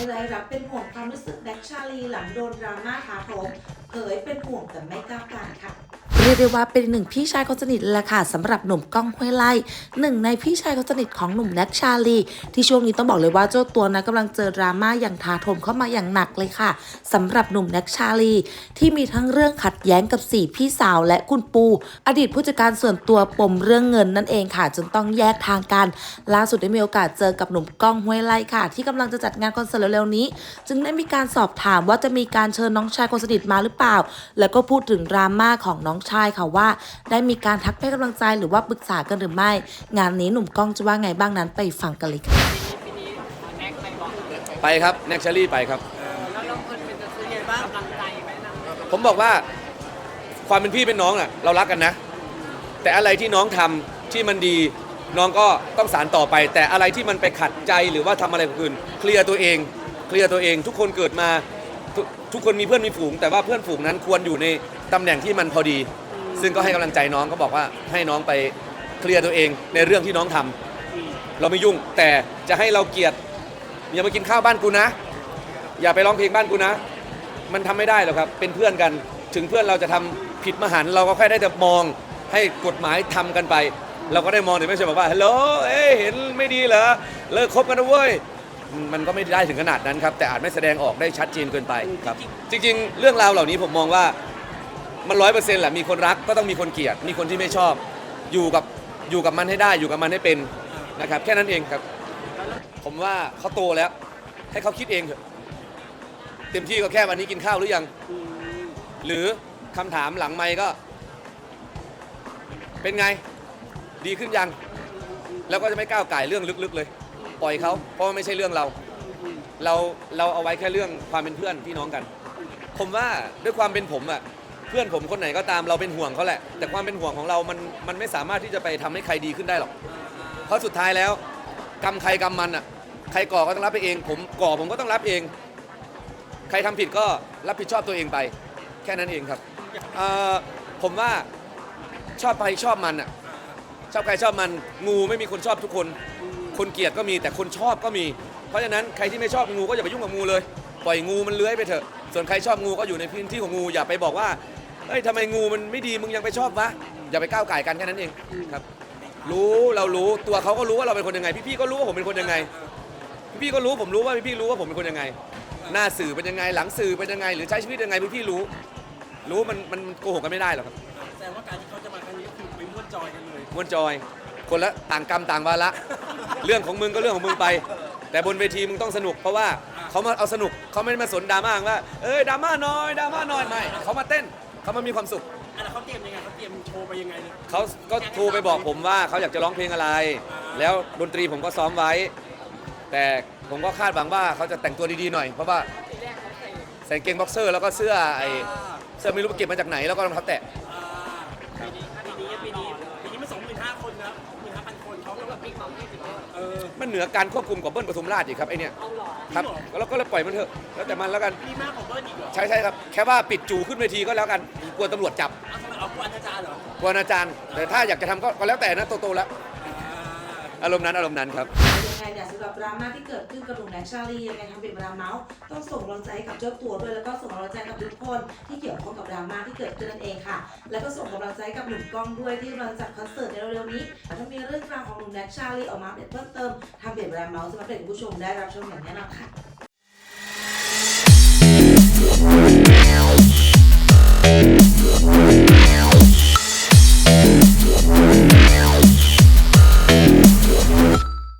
ไม่ไรรับเป็นห่วงความรู้สึกแน็กชาลีหลังโดนดราม่าถาโถมเผยเป็นห่วงแต่ไม่กล้าการค่ะ เรียกได้ว่าเป็นหนึ่งพี่ชายคนสนิทแหละค่ะสำหรับหนุ่มก้องห้วยไล่หนึ่งในพี่ชายคนสนิทของหนุ่มแน็กชาลี ที่ช่วงนี้ต้องบอกเลยว่าเจ้าตัวนะกำลังเจอดราม่าอย่างถาโถมเข้ามาอย่างหนักเลยค่ะสำหรับหนุ่มแน็กชาลี ที่มีทั้งเรื่องขัดแย้งกับสี่พี่สาวและคุณปู อดีตผู้จัดการส่วนตัวปมเรื่องเงินนั่นเองค่ะ จนต้องแยกทางกัน ล่าสุดได้มีโอกาสเจอกับหนุ่มก้องห้วยไล่ค่ะ ที่กำลังจะจัดงานคอนเสิร์ตเร็วๆนี้ จึงได้มีการสอบถามว่าจะมีการเชิญน้องชายคนสนิทมาหรือเปล่า แล้วก็พูดถึงดราม่าของน้องชายค่ะว่า ได้มีการทักให้กำลังใจหรือว่าปรึกษากันหรือไม่ งานนี้หนุ่มก้องจะว่าไงบ้างนั้นไปฟังกันเลยค่ะไปครับแน็กชารี่ไปครับ แล้วน้องคนเป็นจะซื้อไงบ้างกำลังใจไหมนะผมบอกว่าความเป็นพี่เป็นน้องอะเรารักกันนะ แต่อะไรที่น้องทำที่มันดีน้องก็ต้องสารต่อไป แต่อะไรที่มันไปขัดใจหรือว่าทำอะไรกับคืนเคลียร์ตัวเอง เคลียร์ตัวเองทุกคนเกิดมา ทุกทุกคนมีเพื่อนมีฝูง แต่ว่าเพื่อนฝูงนั้นควรอยู่ในตำแหน่งที่มันพอดี ซึ่งก็ให้กำลังใจน้องก็บอกว่าให้น้องไปเคลียร์ตัวเองในเรื่องที่น้องทำเราไม่ยุ่งแต่จะให้เราเกลียดอย่ามากินข้าวบ้านกูนะ อย่าไปร้องเพลงบ้านกูนะ มันทำไม่ได้หรอกครับ เป็นเพื่อนกัน ถึงเพื่อนเราจะทำผิดมหันต์เราก็แค่ได้แต่มองให้กฎหมายทำกันไป เราก็ได้มองแต่ไม่ใช่บอกว่าฮัลโหลเอ้ยเห็นไม่ดีเหรอเลิกคบกันนะเว้ย มันก็ไม่ได้ถึงขนาดนั้นครับแต่อาจไม่แสดงออกได้ชัดเจนเกินไปครับ จริง ๆ เรื่องราวเหล่านี้ผมมองว่ามันร้อยเปอร์เซ็นต์แหละมีคนรักก็ต้องมีคนเกลียด มีคนที่ไม่ชอบ อยู่กับอยู่กับมันให้ได้อยู่กับมันให้เป็นนะครับแค่นั้นเองครับ ผมว่าเขาโตแล้ว ให้เขาคิดเองเถอะเต็มที่ก็แค่วันนี้กินข้าวหรือยัง หรือคำถามหลังไม่ก็ เป็นไง ดีขึ้นยัง แล้วก็จะไม่ก้าวไก่ายเรื่องลึกๆเลย ปล่อยเขาเพราะว่าไม่ใช่เรื่องเรา เราเราเอาไว้แค่เรื่องความเป็นเพื่อนพี่น้องกัน ผมว่าด้วยความเป็นผมอะเพื่อนผมคนไหนก็ตามเราเป็นห่วงเขาแหละ แต่ความเป็นห่วงของเรามันมันไม่สามารถที่จะไปทำให้ใครดีขึ้นได้หรอก เพราะสุดท้ายแล้วกรรมใครกรรมมันอะใครก่อก็ต้องรับไปเอง ผมก่อผมก็ต้องรับเอง ใครทำผิดก็รับผิดชอบตัวเองไป แค่นั้นเองครับเอ่อผมว่าชอบใครชอบมันอะชอบใครชอบมันงูไม่มีคนชอบทุกคน คนเกลียดก็มีแต่คนชอบก็มี เพราะฉะนั้นใครที่ไม่ชอบงูก็อย่าไปยุ่งกับงูเลย ปล่อยงูมันเลื้อยไปเถอะ ส่วนใครชอบงูก็อยู่ในพื้นที่ของงูอย่าไปบอกว่าเฮ้ยทำไมงูมันไม่ดีมึงยังไปชอบวะอย่าไปก้าวไก่ายกันแค่นั้นเองครับ รู้เรารู้ตัวเขาก็รู้ว่าเราเป็นคนยังไง พี่ๆก็รู้ว่าผมเป็นคนยังไง พี่ๆก็รู้ผมรู้ว่าพี่ๆรู้ว่าผมเป็นคนยังไง หน้าสื่อเป็นยังไง หลังสื่อเป็นยังไง หรือใช้ชีวิตยังไงพี่ๆรู้ รู้มันมันโกหกกันไม่ได้หรอกครับ แสดงว่าการที่เขาจะมาครั้งนี้ก็คือไปม่วนจอยกันเลยม้วนจอย คนละต่างกรรมต่างวาระ เรื่องของมึงก็เรื่องของมึงไป แต่บนเวทีมึงต้องสนุก เพราะว่าเขามาเอาสนุกเขาไม่ได้มาสนดราม่าว่าเอ้ยดราม่าน้อยดราม่าน้อยไม่เขามาเต้นเขามามีความสุขอะแล้วเขาเตรียมยังไงเขาเตรียมโชว์ไปยังไงเนี่ยเขาก็โทรไปบอกผมว่าเขาอยากจะร้องเพลงอะไร แล้วดนตรีผมก็ซ้อมไว้ แต่ผมก็คาดหวังว่าเขาจะแต่งตัวดีๆหน่อย เพราะว่าใส่กางเกงบ็อกเซอร์แล้วก็เสื้อไอเสื้อไม่รู้ไปเก็บมาจากไหนแล้วก็รองเท้าแตะอ่าปีนี้ปีนี้ปีนี้ปีนี้มันสองหมื่นห้าคนนะหมื่นห้าพันคนเขาก็แบบ มีความคิดถึงเออมันเหนือการควบคุมของเบิ้ลปทุมราชอีกครับไอเนี่ยครับแล้วก็เลยปล่อยมันเถอะแล้วแต่มันแล้วกันมีมากกว่าเบิร์ดอีกเหรอใช่ใช่ครับแค่ว่าปิดจูขึ้นเวทีก็แล้วกันกลัวตำรวจจับเอาทำไมเอากวนอาจารย์เหรอกลัวอาจารย์ แต่ถ้าอยากจะทำก็ก็แล้วแต่นะโตๆแล้วอ่าอารมณ์นั้นอารมณ์นั้นครับ ยังไงเนี่ยสำหรับดราม่าที่เกิดขึ้นกับหนุ่มแน็กชาลียังไงทำเป็นดราม่าต้องส่งกำลังใจให้กับเจ้าตัวด้วยแล้วก็ส่งกำลังใจกับทุกคนที่เกี่ยวข้องกับดราม่าที่เกิดขึ้นนั่นเองค่ะ แล้วก็ส่งกำลังใจให้กับหนุ่มกล้องด้วยที่กำลังจัดคอนเสิร์ตในเร็วๆนี้ถ้ามีเรื่องราวของหนุ่มแน็กชาลีออกมาอัปเดเพิ่มเติมทางเพจดราม่าจะมาเป็นผู้ชมได้รับชมอย่างแน่นอนค่ะ